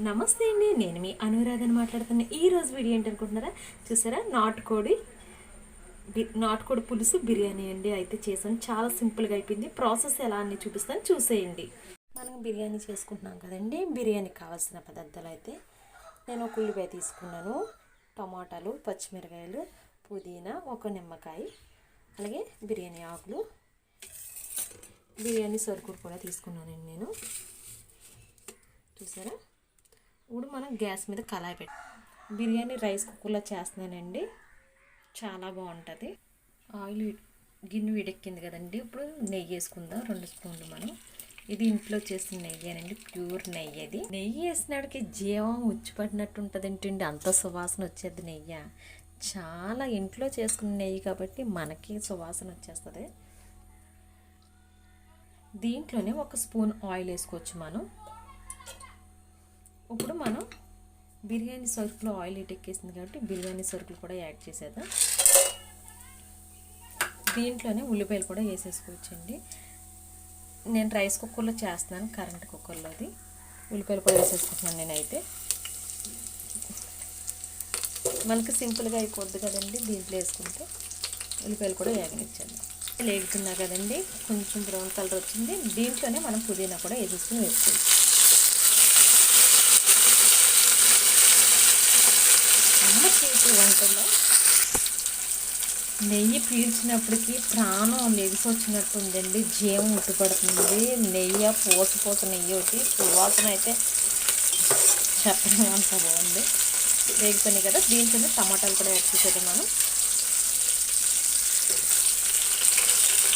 నమస్తే అండి నేను మీ అనురాధని మాట్లాడుతున్న ఈరోజు వీడియో ఏంటి అనుకుంటున్నారా చూసారా? నాటుకోడి బి- నాటుకోడి పులుసు బిర్యానీ అండి. అయితే చేసాను. చాలా సింపుల్గా అయిపోయింది. ప్రాసెస్ ఎలా అని చూపిస్తాను. చూసేయండి. మనం బిర్యానీ చేసుకుంటున్నాం కదండి. బిర్యానీకి కావాల్సిన పదార్థాలు అయితే నేను ఒక ఉల్లిపాయ తీసుకున్నాను. టమాటాలు పచ్చిమిరకాయలు పుదీనా ఒక నిమ్మకాయ అలాగే బిర్యానీ ఆకులు. బిర్యానీ సరుకులు కూడా తీసుకున్నానండి నేను. చూసారా? ఇప్పుడు మనం గ్యాస్ మీద కళాయి పెట్టి బిర్యానీ రైస్ కుక్కర్లో చేస్తున్నానండి. చాలా బాగుంటుంది. ఆయిల్ గిన్నె వేడెక్కింది కదండి. ఇప్పుడు నెయ్యి వేసుకుందాం. రెండు స్పూన్లు మనం. ఇది ఇంట్లో చేసిన నెయ్యి అనండి. ప్యూర్ నెయ్యి అది. నెయ్యి వేసినాడికి జీవం ఉచ్చిపడినట్టు ఉంటుంది ఏంటండి అంత సువాసన వచ్చేది నెయ్యి. చాలా ఇంట్లో చేసుకున్న నెయ్యి కాబట్టి మనకి సువాసన వచ్చేస్తుంది. దీంట్లోనే ఒక స్పూన్ ఆయిల్ వేసుకోవచ్చు మనం. ఇప్పుడు మనం బిర్యానీ సరుకులో ఆయిల్ ఎక్కేసింది కాబట్టి బిర్యానీ సరుకులు కూడా యాడ్ చేసేద్దాం. దీంట్లోనే ఉల్లిపాయలు కూడా వేసేసుకోవచ్చండి. నేను రైస్ కుక్కర్లో చేస్తున్నాను కరెంట్ కుక్కర్లోది ఉల్లిపాయలు కూడా వేసేసుకుంటున్నాను నేనైతే. మనకి సింపుల్గా అయిపోద్ది కదండి దీంట్లో వేసుకుంటే. ఉల్లిపాయలు కూడా వేగనిచ్చేద్దాం. లేగుతున్నా కదండి కొంచెం బ్రౌన్ కలర్ వచ్చింది. దీంట్లోనే మనం పుదీనా కూడా వేసేసుకుని వేసుకోవచ్చు. అమ్మ చేతి వంటలో నెయ్యి పీల్చినప్పటికీ ప్రాణం లెగిసి వచ్చినట్టు ఉందండి జీవం ఉట్టుపడుతుంది. నెయ్యి పూస నెయ్యి ఒకటి. సువాసన అయితే చెప్పడం అంత బాగుంది. వేగిపోయినాయి కదా దీంట్లోనే టమాటాలు కూడా యాడ్ చేసేది మనం.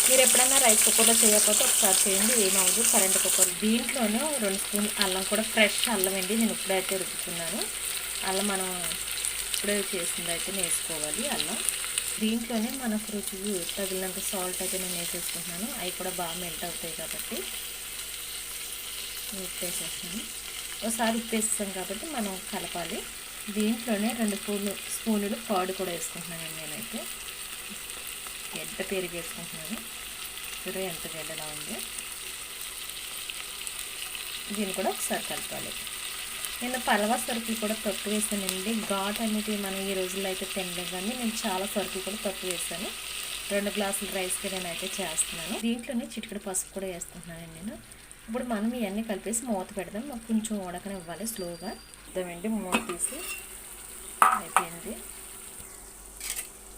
మీరు ఎప్పుడైనా రైస్ కుక్కర్లో చేయకపోతే ఒకసారి చేయండి. ఏమవుదు కరెంట్ కుక్కర్. దీంట్లోనే రెండు స్పూన్ అల్లం కూడా ఫ్రెష్ అల్లం అండి. నేను ఇప్పుడైతే రుచుకున్నాను అల్లం మనం ఇప్పుడే చేసింది అయితే వేసుకోవాలి అల్లం దీంట్లోనే మనకు రుచి తగిలినంత సాల్ట్ అయితే నేను వేసేసుకుంటున్నాను. అవి కూడా బాగా మెల్ట్ అవుతాయి కాబట్టి ఉప్పు వేసేస్తాను ఒకసారి ఉప్పు వేస్తాం కాబట్టి మనం కలపాలి. దీంట్లోనే రెండు స్పూన్లు స్పూనులు కర్డ్ కూడా వేసుకుంటున్నాను నేనైతే. గడ్డ పెరిగి వేసుకుంటున్నాను? చూడ ఎంత గడ్డలా ఉంది. దీన్ని కూడా ఒకసారి కలపాలి. నేను పలవా సరుకులు కూడా తక్కువ వేసానండి. ఘాట్ అనేది మనం ఈ రోజుల్లో అయితే తినలేదు కానీ నేను చాలా సరుకులు కూడా తక్కువ వేసాను. రెండు గ్లాసులు రైస్కి నేను అయితే చేస్తున్నాను. దీంట్లోనే చిటికడ పసుపు కూడా వేస్తున్నాను నేను. ఇప్పుడు మనం ఇవన్నీ కలిపేసి మూత పెడదాం. మాకు కొంచెం ఉడకనివ్వాలి స్లోగా. ఇద్దామండి మూత తీసి. అయిపోయింది.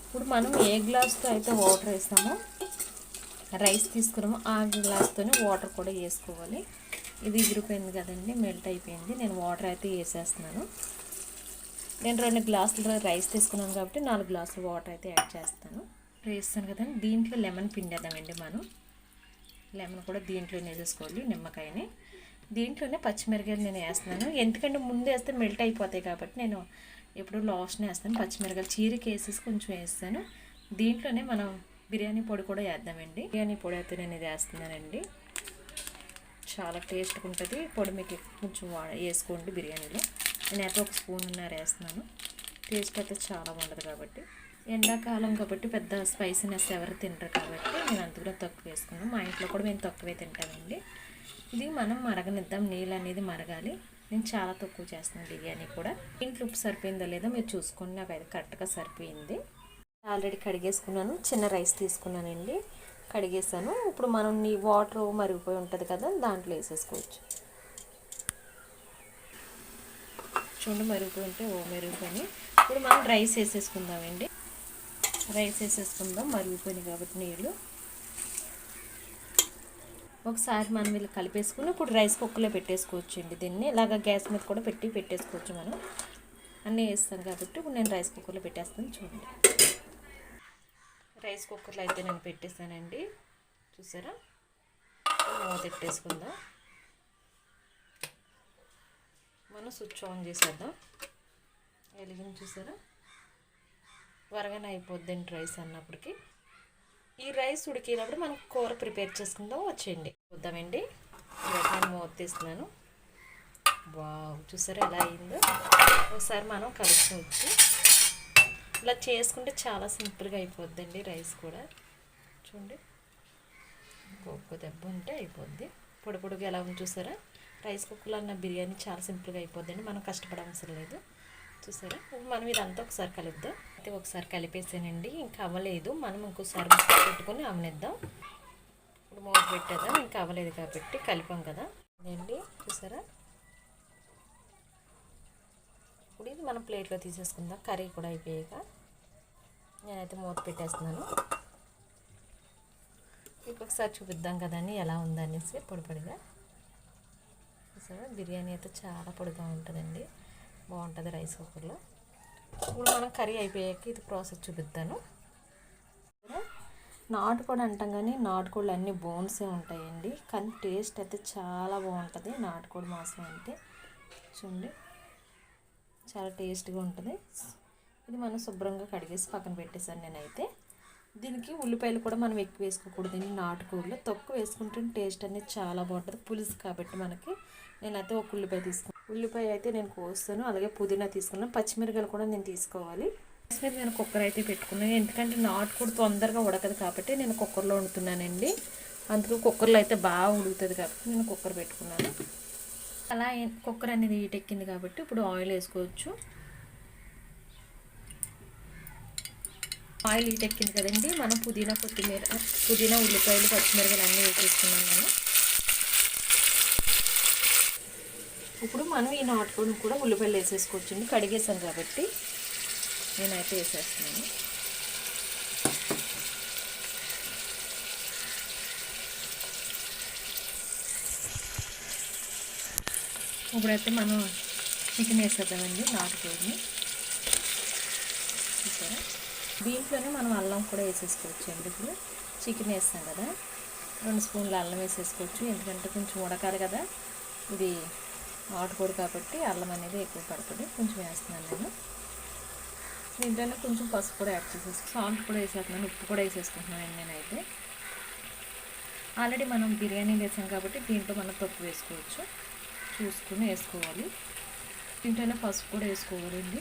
ఇప్పుడు మనం ఏ గ్లాస్తో అయితే వాటర్ వేస్తామో రైస్ తీసుకున్నామో ఆ గ్లాస్తోనే వాటర్ కూడా వేసుకోవాలి. ఇది ఎగిరిపోయింది కదండి మెల్ట్ అయిపోయింది. నేను వాటర్ అయితే వేసేస్తున్నాను. నేను రెండు గ్లాసులు రైస్ తీసుకున్నాను కాబట్టి నాలుగు గ్లాసులు వాటర్ అయితే యాడ్ చేస్తాను. వేస్తాను కదండి. దీంట్లో లెమన్ పిండేద్దామండి మనం. లెమన్ కూడా దీంట్లోనే వేసేసుకోవాలి నిమ్మకాయని. దీంట్లోనే పచ్చిమిరకాయలు నేను వేస్తున్నాను. ఎందుకంటే ముందు వేస్తే మెల్ట్ అయిపోతాయి కాబట్టి నేను ఎప్పుడు లాస్ట్ని వేస్తాను. పచ్చిమిరకాయలు చీరకి వేసేసి కొంచెం వేస్తాను. దీంట్లోనే మనం బిర్యానీ పొడి కూడా వేద్దామండి. బిర్యానీ పొడి అయితే నేను ఇది వేస్తున్నానండి. చాలా టేస్ట్గా ఉంటుంది. పొడి మీకు కొంచెం వా- వేసుకోండి బిర్యానీలో. నేనైతే ఒక స్పూన్ ఉన్నారు వేస్తున్నాను. టేస్ట్ అయితే చాలా బాగుంటుంది కాబట్టి. ఎండాకాలం కాబట్టి పెద్ద స్పైసీనెస్ ఎవరు తినరు కాబట్టి నేను అందులో తక్కువ వేసుకున్నాను మా ఇంట్లో కూడా మేము తక్కువే తింటామండి. ఇది మనం మరగనిద్దాం. నీళ్ళు అనేది మరగాలి. నేను చాలా తక్కువ చేస్తున్నాను బిర్యానీ కూడా. ఇంట్లో ఉప్పు సరిపోయిందో లేదో మీరు చూసుకోండి. నాకు అయితే కరెక్ట్గా సరిపోయింది. ఆల్రెడీ కడిగేసుకున్నాను. చిన్న రైస్ తీసుకున్నానండి. కడిగేసాను. ఇప్పుడు మనం నీ వాటర్ మరిగిపోయి ఉంటుంది కదా దాంట్లో వేసేసుకోవచ్చు. చూడండి మరిగిపోయి ఉంటే ఓ మరిగిపోయి ఇప్పుడు మనం రైస్ వేసేసుకుందామండి. రైస్ వేసేసుకుందాం మరిగిపోయినాయి కాబట్టి నీళ్ళు ఒకసారి మనం ఇలా కలిపేసుకుని ఇప్పుడు రైస్ కుక్కర్లో పెట్టేసుకోవచ్చు అండి దీన్ని. ఇలాగ గ్యాస్ మీద కూడా పెట్టి పెట్టేసుకోవచ్చు మనం. అన్నీ వేస్తాం కాబట్టి ఇప్పుడు నేను రైస్ కుక్కర్లో పెట్టేస్తాను చూడండి. రైస్ కుక్కర్లో అయితే నేను పెట్టేసానండి. చూసారా? మూత పెట్టేసుకుందాం. మనం స్విచ్ ఆన్ చేసేద్దాం. వెలిగిన చూసారా? త్వరగానే అయిపోద్దండి రైస్ అన్నప్పటికి. ఈ రైస్ ఉడికినప్పుడు మనం కూర ప్రిపేర్ చేసుకుందాం వచ్చేయండి. చూద్దామండి. నేను మూత తీస్తున్నాను. చూసారా ఎలా అయిందో? ఒకసారి మనం కలుపుకోవచ్చు ఇలా చేసుకుంటే చాలా సింపుల్గా అయిపోద్దండి రైస్ కూడా. చూడండి. ఒక్క దెబ్బ ఉంటే అయిపోద్ది. పొడి పొడిగా ఎలా ఉంది చూసారా? రైస్ కుక్కర్లో అన్న బిర్యానీ చాలా సింపుల్గా అయిపోద్దండి. మనం కష్టపడవసరం లేదు. చూసారా? మనం ఇదంతా ఒకసారి కలుపుదాం అయితే ఒకసారి కలిపేసానండి. ఇంకా అవ్వలేదు. మనం ఇంకోసారి పెట్టుకొని అమ్మనిద్దాం ఇప్పుడు మూత పెట్టేద్దాం. ఇంకా అవ్వలేదు కాబట్టి కలిపాం కదా. అండి చూసారా? ఇప్పుడు ఇది మనం ప్లేట్లో తీసేసుకుందాం. కర్రీ కూడా అయిపోయాక నేనైతే మూత పెట్టేస్తున్నాను. ఇప్పుడు ఒకసారి చూపిద్దాం కదండి ఎలా ఉందనేసి పొడిపొడిగా చూసారా? బిర్యానీ అయితే చాలా పొడిగా ఉంటుందండి. బాగుంటుంది రైస్ కుక్కర్లో. ఇప్పుడు మనం కర్రీ అయిపోయాక ఇది ప్రాసెస్ చూపిద్దాను. నాటుకోడి అంటాం కానీ నాటుకోళ్ళు అన్ని బోన్సే ఉంటాయండి. కానీ టేస్ట్ అయితే చాలా బాగుంటుంది నాటుకోడి మాంసం అంటే. చూడండి. చాలా టేస్ట్గా ఉంటుంది. ఇది మనం శుభ్రంగా కడిగేసి పక్కన పెట్టేశాను నేనైతే. దీనికి ఉల్లిపాయలు కూడా మనం ఎక్కువ వేసుకోకూడదు. నాటుకోళ్ళు తక్కువ వేసుకుంటే టేస్ట్ అనేది చాలా బాగుంటుంది. పులుసు కాబట్టి మనకి నేనైతే ఒక ఉల్లిపాయ తీసుకున్నాను ఉల్లిపాయ అయితే నేను కోస్తాను. అలాగే పుదీనా తీసుకున్నాను పచ్చిమిరకాయలు కూడా నేను తీసుకోవాలి. మీద నేను కుక్కర్ అయితే పెట్టుకున్నాను ఎందుకంటే నాటుకోడి తొందరగా ఉడకదు కాబట్టి నేను కుక్కర్లో వండుతున్నానండి. అందుకు కుక్కర్లో అయితే బాగా ఉడుకుతుంది కాబట్టి నేను కుక్కర్ పెట్టుకున్నాను. అలా కుక్కర్ అనేది హీట్ ఎక్కింది కాబట్టి ఇప్పుడు ఆయిల్ వేసుకోవచ్చు. ఆయిల్ హీట్ ఎక్కింది కదండి మనం పుదీనా కొత్తిమీర పుదీనా ఉల్లిపాయలు పచ్చిమిరపకాయలు అన్నీ వేసేసుకున్నాం నేను ఇప్పుడు మనం ఈ నాటుకొని కూడా ఉల్లిపాయలు వేసేసుకోవచ్చు కడిగేసాను కాబట్టి నేనైతే వేసేస్తున్నాను. ఇప్పుడైతే మనం చికెన్ వేసేద్దామండి నాటుకోడిని. చూసారా దీంట్లోనే మనం అల్లం కూడా వేసేసుకోవచ్చు అండి ఇప్పుడు చికెన్ వేస్తాం కదా రెండు స్పూన్లు అల్లం వేసేసుకోవచ్చు. ఎందుకంటే కొంచెం ఉడకాలి కదా. ఇది ఆటుకోడు కాబట్టి అల్లం అనేది ఎక్కువ పడుతుంది. కొంచెం వేస్తున్నాను నేను. దీంట్లోనే కొంచెం పసుపు కూడా యాడ్ చేసేసి సాల్ట్ కూడా వేసేస్తున్నాను ఉప్పు కూడా వేసేసుకుంటున్నాను నేనైతే. ఆల్రెడీ మనం బిర్యానీ వేసాం కాబట్టి దీంట్లో మనం తప్పు వేసుకోవచ్చు. చూసుకుని వేసుకోవాలి. దీంట్లోనే పసుపు కూడా వేసుకోవాలండి.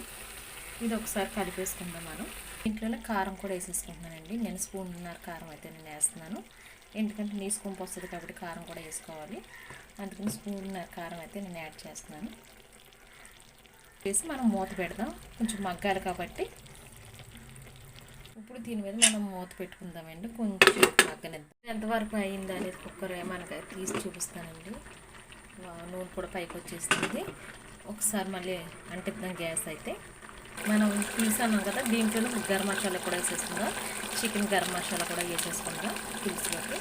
ఇది ఒకసారి కలిపేసుకుందాం మనం. దీంట్లో కారం కూడా వేసేసుకుంటున్నానండి. నేను స్పూన్నర కారం అయితే నేను వేస్తున్నాను. ఎందుకంటే నీ స్పూన్ వస్తుంది కాబట్టి కారం కూడా వేసుకోవాలి. అందుకని స్పూన్నర కారం అయితే నేను యాడ్ చేస్తున్నాను. వేసి మనం మూత పెడదాం. కొంచెం మగ్గాలి కాబట్టి. ఇప్పుడు దీని మీద మనం మూత పెట్టుకుందామండి. కొంచెం మగ్గనిద్దాం. ఎంతవరకు అయింది అనేది కుక్కర్ మనకి తీసి చూపిస్తానండి. నూనె కూడా పైకి వచ్చేస్తుంది. ఒకసారి మళ్ళీ అంటిద్దాం గ్యాస్ అయితే. మనం తీసాము కదా దీంట్లో గరం మసాలా కూడా వేసేసుకుందాం. చికెన్ గరం మసాలా కూడా వేసేసుకుందాం పులుసులోకి.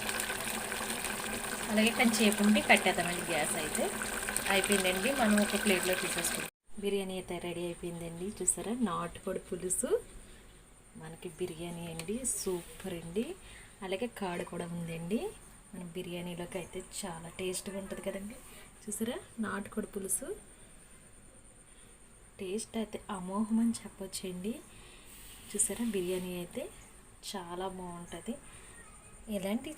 అలాగే కొంచెంసేపు ఉండి కట్టేద్దామండి గ్యాస్ అయితే. అయిపోయిందండి మనం ఒక ప్లేట్లో తీసేసుకుందాం. బిర్యానీ అయితే రెడీ అయిపోయిందండి చూసారా? నాటుకోడి పులుసు. మనకి బిర్యానీ అండి సూపర్ అండి. అలాగే కాడు కూడా ఉందండి. మన బిర్యానీలోకి అయితే చాలా టేస్ట్గా ఉంటుంది కదండి. చూసారా? నాటుకోడి పులుసు. టేస్ట్ అయితే అమోహం అని చెప్పొచ్చండి. చూసారా? బిర్యానీ అయితే చాలా బాగుంటుంది. ఇలాంటి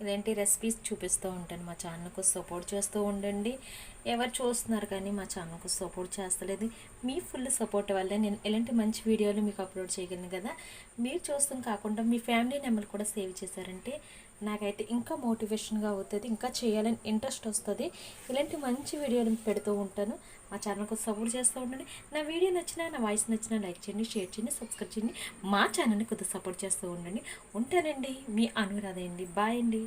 ఇలాంటి రెసిపీస్ చూపిస్తూ ఉంటాను. మా ఛానల్కు సపోర్ట్ చేస్తూ ఉండండి. ఎవరు చూస్తున్నారు కానీ మా ఛానల్కు సపోర్ట్ చేస్తలేదు. మీ ఫుల్ సపోర్ట్ వల్లే నేను ఇలాంటి మంచి వీడియోలు మీకు అప్లోడ్ చేయగలను కదా. మీరు చూస్తాం కాకుండా మీ ఫ్యామిలీ నెంబర్ కూడా సేవ్ చేశారంటే నాకైతే ఇంకా మోటివేషన్గా అవుతుంది ఇంకా చేయాలని ఇంట్రెస్ట్ వస్తుంది. ఇలాంటి మంచి వీడియోలు పెడుతూ ఉంటాను. మా ఛానల్కు సపోర్ట్ చేస్తూ ఉండండి. నా వీడియో నచ్చినా నా వాయిస్ నచ్చినా లైక్ చేయండి షేర్ చేయండి సబ్స్క్రైబ్ చేయండి. మా ఛానల్ని కొద్దిగా సపోర్ట్ చేస్తూ ఉండండి. ఉంటానండి. మీ అనురాధ అండి. బాయ్ అండి.